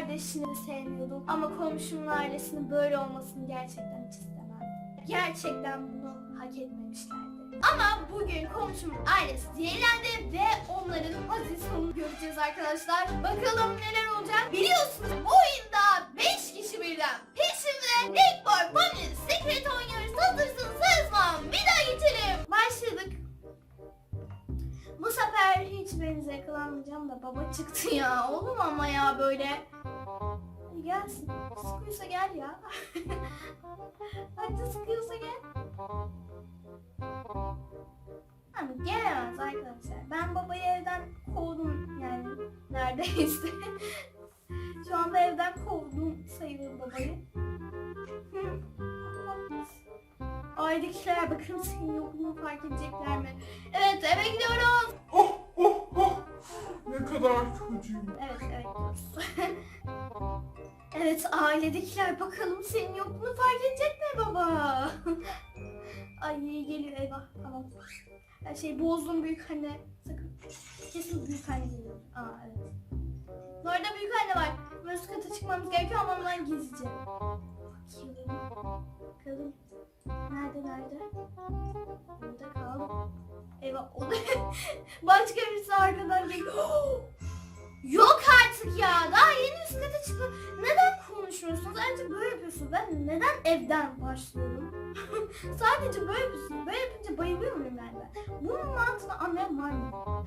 kardeşini sevmiyordum. Ama komşumun ailesinin böyle olmasını gerçekten hiç istemem. Gerçekten bunu hak etmemişlerdi. Ama bugün komşumun ailesi zehirlendi ve onların aziz sonunu göreceğiz arkadaşlar. Bakalım neler olacak. Biliyorsunuz bu oyunda 5 kişi birden peşimde Rick Boy Family Secret oynuyoruz. Hazırsınız Sezman. Bir daha geçelim. Başladık. Bu sefer hiç benize yakalanmayacağım da baba çıktı ya. Olur mu ama ya böyle? Gelsin. Sıkıyorsa gel ya. Hadi sıkıyorsa gel. Ama gelemez arkadaşlar. Ben babayı evden kovdum yani neredeyse. Şu anda evden kovdum sayılır babayı. Ailedekiler bakın senin yokluğunu fark edecekler mi? Evet eve gidiyoruz. Oh oh oh. Ne kadar çocuğum. Evet. Evet ailedekiler bakalım senin yokluğunu fark edecek mi baba? Ay geliyor eyvah tamam. Her şey bozdum büyük anne. Sakın. Kesin büyük anne geliyor. Aa evet. Bu arada büyük anne var. Üst kata çıkmamız gerekiyor ama ondan gizlice. Bakayım. Bakalım. Nerede nerede? Burada kal. Eyvah o başka birisi arkadan geliyor. Yok artık ya. Daha yeni üst kata çıktı. Neden konuşmuyorsunuz? Ayrıca böyle yapıyorsunuz. Ben neden evden başlıyorum? Sadece böyle yapıyorsunuz. Böyle yapınca bayılıyor muyum de? Bunun mantığını anlayan var mı?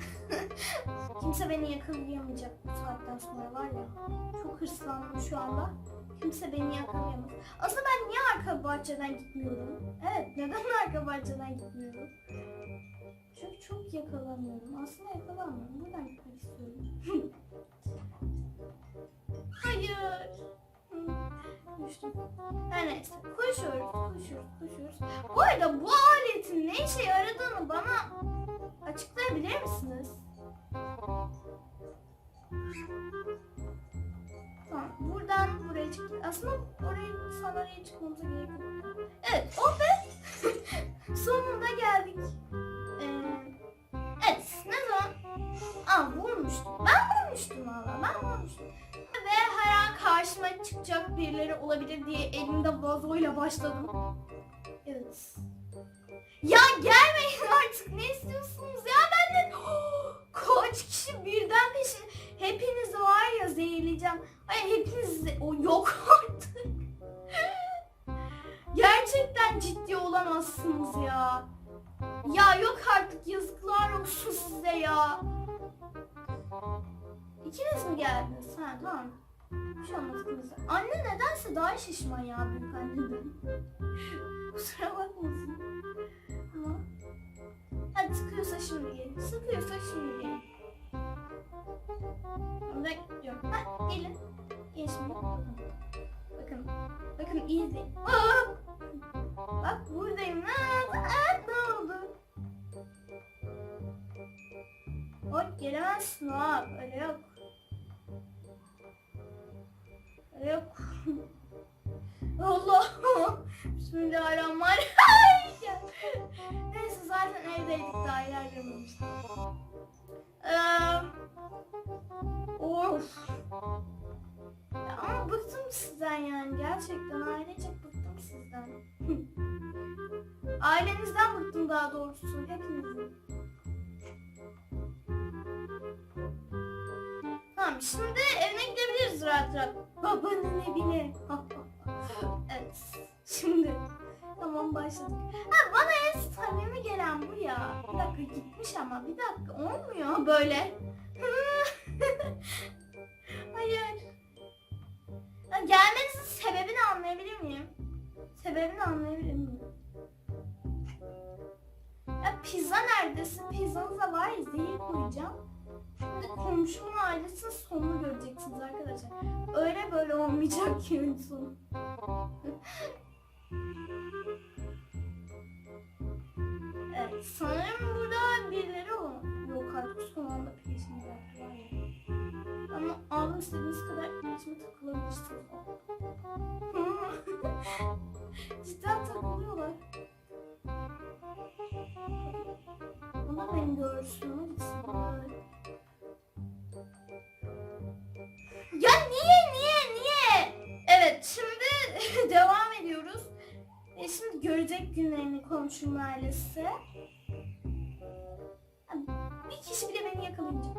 Kimse beni yakalayamayacak bu saatten sonra var ya. Çok hırslandım şu anda. Kimse beni yakalayamaz. Aslında ben niye arka bahçeden gitmiyorum? Evet neden arka bahçeden gitmiyorum? Çünkü çok yakalanıyorum. Aslında yakalanmıyorum. Buradan gitmek istiyorum. Hayır. Düştüm. Neyse. Koşuyoruz, koşuyoruz, koşuyoruz. Bu arada bu aletin ne işe yaradığını bana açıklayabilir misiniz? Tamam. Buradan buraya çıktık. Aslında oraya sandalyeye çıkmamıza gerek yok. Evet. Oh be. Sonunda geldik. Çıkacak birileri olabilir diye elimde vazoyla başladım. Evet. Ya gelmeyin artık. Ne istiyorsunuz ya benden? Kaç kişi birden peşin. Hepiniz var ya zehirleyeceğim. Ay hepiniz o yok artık. Gerçekten ciddi olamazsınız ya. Ya yok artık yazıklar olsun size ya. İkiniz mi geldiniz? Ha tamam. İkiniz de. Anne nedense daha şişman ya büyük anneden. Kusura bakmasın. Ama. Hadi sıkıyorsa şimdi gelin. Sıkıyorsa şimdi gelin. Ben bekliyorum. Ha gelin. Gelin şimdi. Bakın. Bakın. İyi izleyin. Aa! Bak buradayım. Ha, ha, ne oldu? Oy gelemezsin ha. Öyle yok. Bismillahirrahmanirrahim. Neyse zaten evdeydik daha ilerlememiştik. Ee, of. Ya ama bıktım sizden yani. Gerçekten ailecek bıktım sizden. Ailenizden bıktım daha doğrusu. Hepinizin. Tamam şimdi evine gidebiliriz rahat rahat. Babanın evine. evet. Şimdi. Tamam başladık. Ha bana en samimi gelen bu ya. Bir dakika gitmiş ama bir dakika olmuyor böyle. Hayır. Ya gelmenizin sebebini anlayabilir miyim? Sebebini anlayabilir miyim? Ya pizza neredesin? Pizzanıza var ya zehir koyacağım. Şimdi komşumun ailesinin sonunu göreceksiniz arkadaşlar. Öyle böyle olmayacak ki sonu. Evet, sanırım burada birileri o. Yok artık son anda peşimde var ya. Ama aldım istediğiniz kadar peşime takılabilirsiniz. Cidden takılıyorlar. Ama beni görsün, gitsin. Ailesi. Bir kişi bile beni yakalayacak.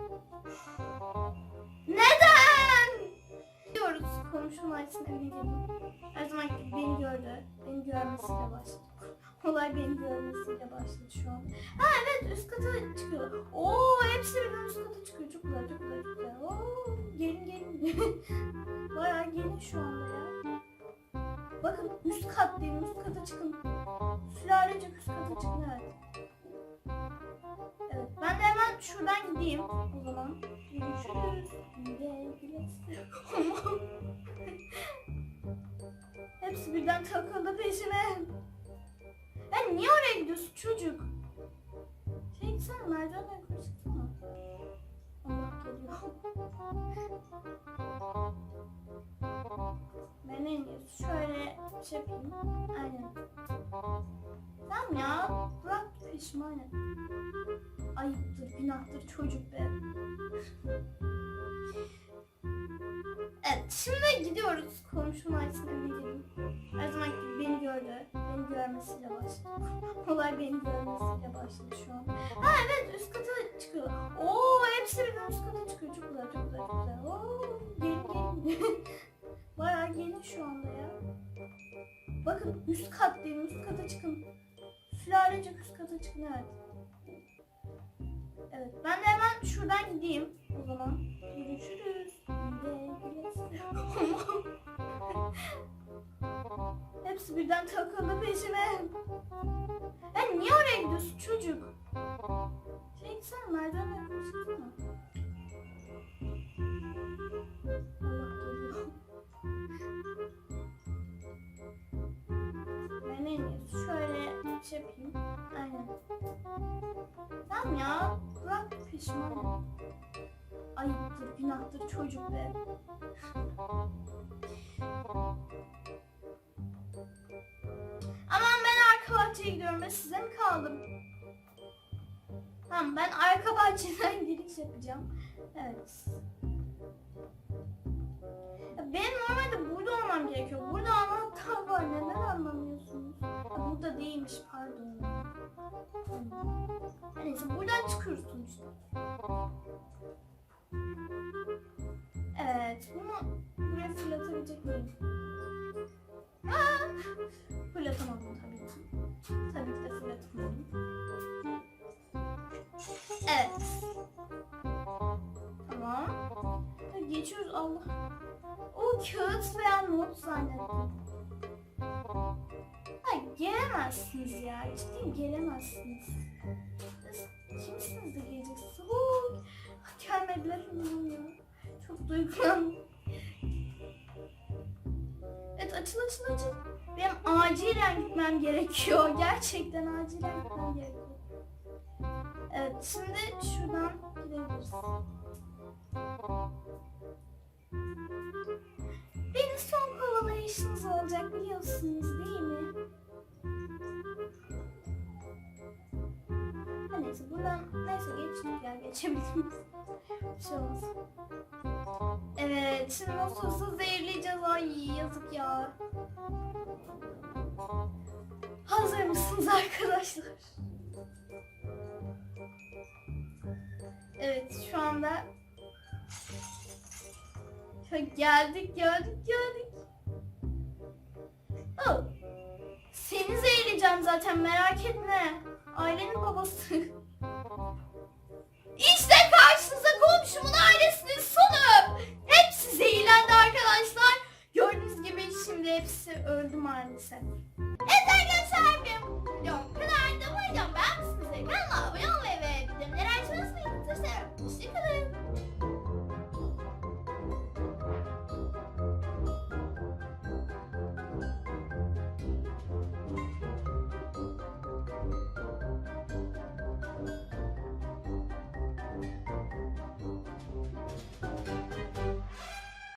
Neden? Diyoruz komşunun ailesine girdim. Her zaman beni gördü. Beni görmesiyle başladı. Olay beni görmesiyle başladı şu an. Ha evet üst kata çıkıyor. Oo hepsi birden üst kata çıkıyor. Çok güzel çok güzel çok güzel. Oo, gelin gelin. Bayağı gelin şu anda ya. Bakın üst kattayım üst kata çıkın. Sülalece üst kata çıkın evet. Evet ben de hemen şuradan gideyim o zaman. Görüşürüz. Güle güle. Hepsi birden takıldı peşime. Ya niye oraya gidiyorsun çocuk? Şey gitsene merdivenden yukarı çıksana. Allah geliyor. En şöyle şey yapayım. Aynen. Tamam ya. Bırak peşimi aynen. Ayıptır, günahtır çocuk be. Evet, şimdi gidiyoruz komşunun ailesine gidelim. Her zaman beni gördü. Beni görmesiyle başladı. Olay beni görmesiyle başladı şu an. Ha evet üst kata çıkıyor. Oo hepsi birden üst kata çıkıyor. Çok güzel, çok güzel, çok güzel. Oo gelin gelin. Bayağı gelin şu anda ya. Bakın üst kattayım, üst kata çıkın. Sülalecek üst kata çıkın evet. Evet ben de hemen şuradan gideyim o zaman. Görüşürüz. Hepsi birden takıldı peşime. Ya niye oraya gidiyorsun çocuk? Şey gitsene merdivenden şöyle şey yapayım. Aynen. Tamam ya. Bırak peşimi. Ayıptır, günahtır çocuk be. Aman ben arka bahçeye gidiyorum ve size mi kaldım? Tamam ben arka bahçeden giriş yapacağım. Evet. Benim normalde burada olmam gerekiyor. Burada anahtar var. Her Neyse buradan çıkıyoruz sonuçta. Evet bunu buraya fırlatabilecek miyim? Aa, fırlatamadım tabii ki. Tabii ki de fırlatamadım. Evet. Tamam. Geçiyoruz Allah. O kağıt veya not zannettim. Gelemezsiniz ya. Ciddiyim gelemezsiniz. Kimsiniz de geleceksiniz? Huu, gelmediler ya? Çok duygulandım. Evet açıl açıl açıl. Benim acilen gitmem gerekiyor. Gerçekten acilen gitmem gerekiyor. Evet şimdi şuradan gidebiliriz. Benim son kovalayışınız olacak biliyorsunuz buradan neyse geçtik ya geçebiliriz. Bir şey olmaz. Evet şimdi nasıl olsa zehirleyeceğiz ay yazık ya. Hazır mısınız arkadaşlar? Evet şu anda Ya geldik geldik geldik. Oh. Seni zehirleyeceğim zaten merak etme. Ailenin babası. İşte